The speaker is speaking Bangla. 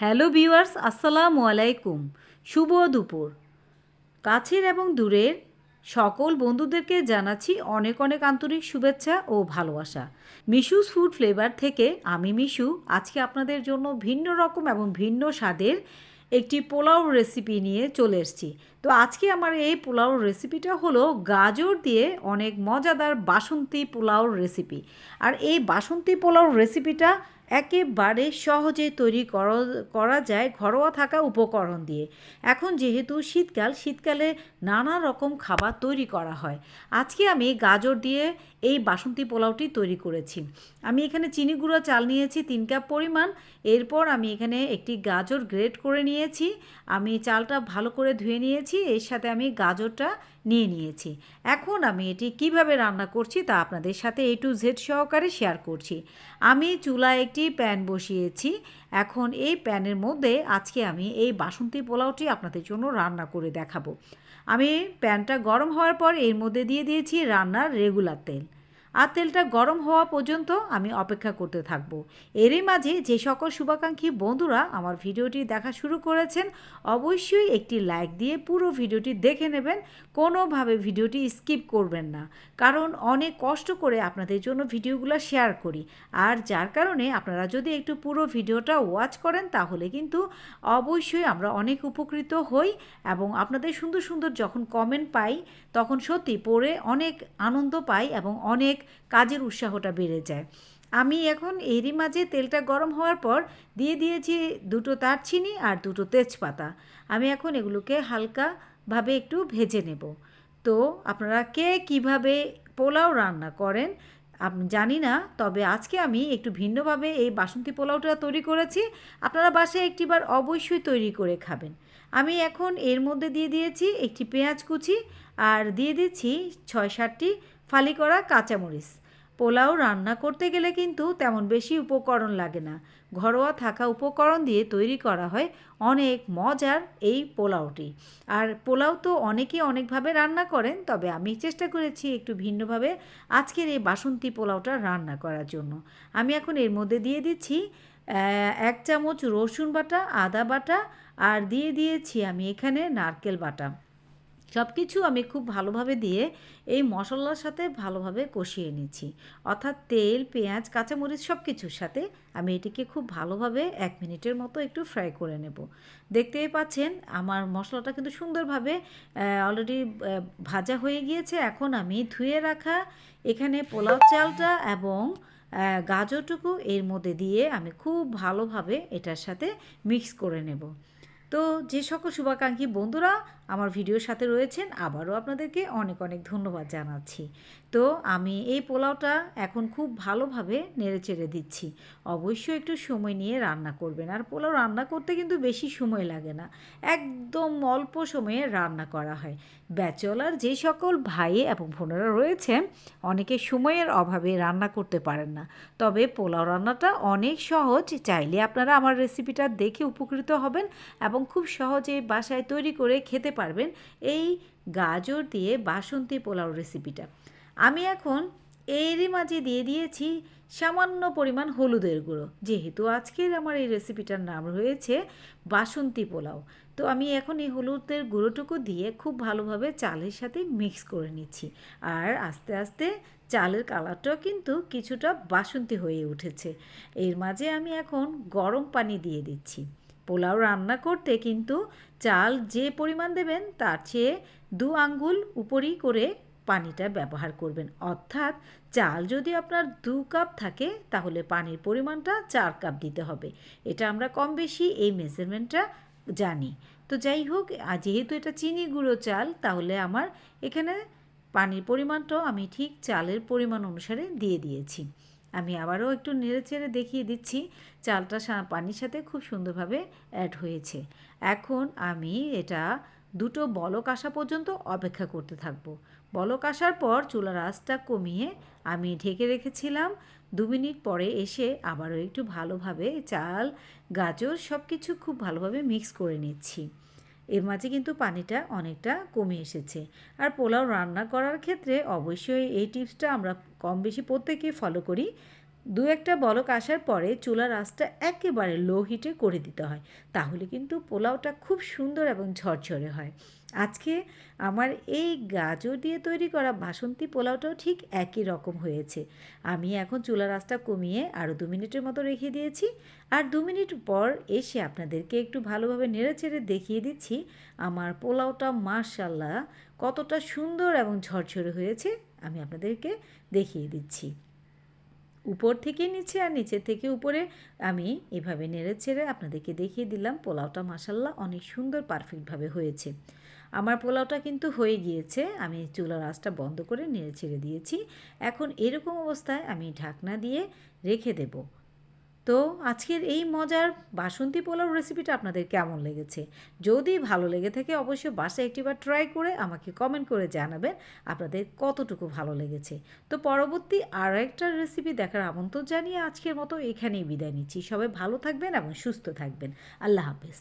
হ্যালো ভিউয়ার্স, আসসালামু আলাইকুম। শুভ দুপুর। কাছের এবং দূরের সকল বন্ধুদেরকে জানাচ্ছি অনেক অনেক আন্তরিক শুভেচ্ছা ও ভালোবাসা। মিশুস ফুড ফ্লেভার থেকে আমি মিশু। আজকে আপনাদের জন্য ভিন্ন রকম এবং ভিন্ন স্বাদের একটি পোলাও রেসিপি নিয়ে চলে এসেছি। তো আজকে আমার এই পোলাও রেসিপিটা হলো গাজর দিয়ে অনেক মজাদার বাসন্তী পোলাওর রেসিপি। আর এই বাসন্তী পোলাওর রেসিপিটা একেবারে সহজে তৈরি করা যায় ঘরোয়া থাকা উপকরণ দিয়ে। এখন যেহেতু শীতকাল, শীতকালে নানা রকম খাবার তৈরি করা হয়। আজকে আমি গাজর দিয়ে এই বাসন্তী পোলাওটি তৈরি করেছি। আমি এখানে চিনি গুঁড়ো, চাল নিয়েছি তিন কাপ পরিমাণ। এরপর আমি এখানে একটি গাজর গ্রেট করে নিয়েছি। আমি চালটা ভালো করে ধুয়ে নিয়েছি। এর সাথে আমি গাজরটা নিয়ে নিয়েছি। এখন আমি এটি কীভাবে রান্না করছি তা আপনাদের সাথে এ টু জেড সহকারে শেয়ার করছি। আমি চুলায় একটি প্যান বসিয়েছি। এখন এই প্যানের মধ্যে আজকে আমি এই বাসন্তী পোলাওটি আপনাদের জন্য রান্না করে দেখাবো। আমি প্যানটা গরম হওয়ার পর এর মধ্যে দিয়ে দিয়েছি রান্নার রেগুলার তেল। আর তেলটা গরম হওয়া পর্যন্ত আমি অপেক্ষা করতে থাকব। এরই মাঝে যে সকল শুভাকাঙ্ক্ষী বন্ধুরা আমার ভিডিওটি দেখা শুরু করেছেন, অবশ্যই একটি লাইক দিয়ে পুরো ভিডিওটি দেখে নেবেন। কোনোভাবে ভিডিওটি স্কিপ করবেন না, কারণ অনেক কষ্ট করে আপনাদের জন্য ভিডিওগুলো শেয়ার করি। আর যার কারণে আপনারা যদি একটু পুরো ভিডিওটা ওয়াচ করেন, তাহলে কিন্তু অবশ্যই আমরা অনেক উপকৃত হই এবং আপনাদের সুন্দর সুন্দর যখন কমেন্ট পাই, তখন সত্যি পড়ে অনেক আনন্দ পাই এবং অনেক কাজের উৎসাহটা বেড়ে যায়। আমি এখন এরই মাঝে তেলটা গরম হওয়ার পর দিয়ে দিয়েছি দুটো দারচিনি আর দুটো তেজপাতা। আমি এখন এগুলোকে হালকাভাবে একটু ভেজে নেব। তো আপনারা কে কীভাবে পোলাও রান্না করেন জানি না, তবে আজকে আমি একটু ভিন্নভাবে এই বাসন্তী পোলাওটা তৈরি করেছি। আপনারা বাসায় একটিবার অবশ্যই তৈরি করে খাবেন। আমি এখন এর মধ্যে দিয়ে দিয়েছি একটি পেঁয়াজ কুচি আর দিয়ে দিচ্ছি ছয় সাতটি ফালি করা কাঁচামরিচ। পোলাও রান্না করতে গেলে কিন্তু তেমন বেশি উপকরণ লাগে না। ঘরোয়া থাকা উপকরণ দিয়ে তৈরি করা হয় অনেক মজার এই পোলাওটি। আর পোলাও তো অনেকেই অনেকভাবে রান্না করেন, তবে আমি চেষ্টা করেছি একটু ভিন্নভাবে আজকের এই বাসন্তী পোলাওটা রান্না করার জন্য। আমি এখন এর মধ্যে দিয়ে দিচ্ছি এক চামচ রসুন বাটা, আদা বাটা, আর দিয়ে দিয়েছি আমি এখানে নারকেল বাটা। সব কিছু আমি খুব ভালোভাবে দিয়ে এই মশলার সাথে ভালোভাবে কষিয়ে নিচ্ছি। অর্থাৎ তেল, পেঁয়াজ, কাঁচামরিচ সব কিছুর সাথে আমি এটিকে খুব ভালোভাবে এক মিনিটের মতো একটু ফ্রাই করে নেব। দেখতেই পাচ্ছেন আমার মশলাটা কিন্তু সুন্দরভাবে অলরেডি ভাজা হয়ে গিয়েছে। এখন আমি ধুয়ে রাখা এখানে পোলাও চালটা এবং গাজরটুকু এর মধ্যে দিয়ে আমি খুব ভালোভাবে এটার সাথে মিক্স করে নেব। তো যে সকল শুভাকাঙ্ক্ষী বন্ধুরা আমার ভিডিওর সাথে রয়েছেন, আবারও আপনাদেরকে অনেক অনেক ধন্যবাদ জানাচ্ছি। তো আমি এই পোলাওটা এখন খুব ভালোভাবে নেড়ে চেড়ে দিচ্ছি। অবশ্যই একটু সময় নিয়ে রান্না করবেন। আর পোলাও রান্না করতে কিন্তু বেশি সময় লাগে না। একদম অল্প সময়ে রান্না করা হয়। ব্যাচলার যে সকল ভাই এবং বোনেরা রয়েছে অনেকে সময়ের অভাবে রান্না করতে পারেন না। তবে পোলাও রান্নাটা অনেক সহজ। চাইলে আপনারা আমার রেসিপিটা দেখে উপকৃত হবেন এবং খুব সহজে বাসায় তৈরি করে খেতে পারবেন এই গাজর দিয়ে বাসন্তী পোলাও রেসিপিটা আমি এখন এরই মাঝে দিয়ে দিয়েছি সামান্য পরিমাণ হলুদের গুঁড়ো। যেহেতু আজকের আমার এই রেসিপিটার নাম রয়েছে বাসন্তী পোলাও, তো আমি এখন এই হলুদের গুঁড়োটুকু দিয়ে খুব ভালোভাবে চালের সাথে মিক্স করে নিচ্ছি। আর আস্তে আস্তে চালের কালারটাও কিন্তু কিছুটা বাসন্তী হয়ে উঠেছে। এর মাঝে আমি এখন গরম পানি দিয়ে দিচ্ছি। পোলাও রান্না করতে কিন্তু চাল যে পরিমাণ দেবেন, তার চেয়ে দু আঙ্গুল উপরই করে পানিটা ব্যবহার করবেন। অর্থাৎ চাল যদি আপনার দু কাপ থাকে, তাহলে পানির পরিমাণটা চার কাপ দিতে হবে। এটা আমরা কম বেশি এই মেজারমেন্টটা জানি। তো যাই হোক যেহেতু এটা চিনি গুঁড়ো চাল, তাহলে আমার এখানে পানির পরিমাণটাও আমি ঠিক চালের পরিমাণ অনুসারে দিয়ে দিয়েছি। আমি আবারও একটু নেড়ে চেড়ে দেখিয়ে দিচ্ছি, চালটা পানির সাথে খুব সুন্দরভাবে অ্যাড হয়েছে। এখন আমি এটা দুটো বলক আসা পর্যন্ত অপেক্ষা করতে থাকব। বলক আসার পর চুলার আঁচটা কমিয়ে আমি ঢেকে রেখেছিলাম। দু মিনিট পরে এসে আবারও একটু ভালোভাবে চাল, গাজর সব কিছু খুব ভালোভাবে মিক্স করে নিচ্ছি। এর মাঝে কিন্তু পানিটা অনেকটা কমে এসেছে। আর পোলাও রান্না করার ক্ষেত্রে অবশ্যই এই টিপসটা আমরা কম বেশি প্রত্যেকে ফলো করি। দু একটা বলক আসার পরে চুলার আঁচটা একেবারে লো হিটে করে দিতে হয়। তাহলে কিন্তু পোলাওটা খুব সুন্দর এবং ঝরঝরে হয়। আজকে আমার এই গাজর দিয়ে তৈরি করা বাসন্তী পোলাওটাও ঠিক একই রকম হয়েছে। আমি এখন চুলার আঁচটা কমিয়ে আরও দু মিনিটের মতো রেখে দিয়েছি। আর দু মিনিট পর এসে আপনাদেরকে একটু ভালোভাবে নেড়েচেড়ে দেখিয়ে দিচ্ছি, আমার পোলাওটা মার্শাল্লাহ কতটা সুন্দর এবং ঝরঝরে হয়েছে, আমি আপনাদেরকে দেখিয়ে দিচ্ছি। উপর থেকে নিচে আর নিচে থেকে উপরে, আমি এভাবে নেড়ে ছেড়ে আপনাদেরকে দেখিয়ে দিলাম, পোলাওটা মাসাল্লাহ অনেক সুন্দর পারফেক্টভাবে হয়েছে। আমার পোলাওটা কিন্তু হয়ে গিয়েছে, আমি চুলার আঁচটা বন্ধ করে নেড়ে ছেড়ে দিয়েছি। এখন এরকম অবস্থায় আমি ঢাকনা দিয়ে রেখে দেব। তো আজকের এই মজার বাসন্তী পোলাও রেসিপিটা আপনাদের কেমন লেগেছে? যদি ভালো লেগে থাকে অবশ্যই বাসায় একটিবার ট্রাই করে আমাকে কমেন্ট করে জানাবেন আপনাদের কতটুকু ভালো লেগেছে। তো পরবর্তী আর একটা রেসিপি দেখার আমন্ত্রণ জানিয়ে আজকের মতো এখানেই বিদায় নিচ্ছি। সবাই ভালো থাকবেন এবং সুস্থ থাকবেন। আল্লাহ হাফেজ।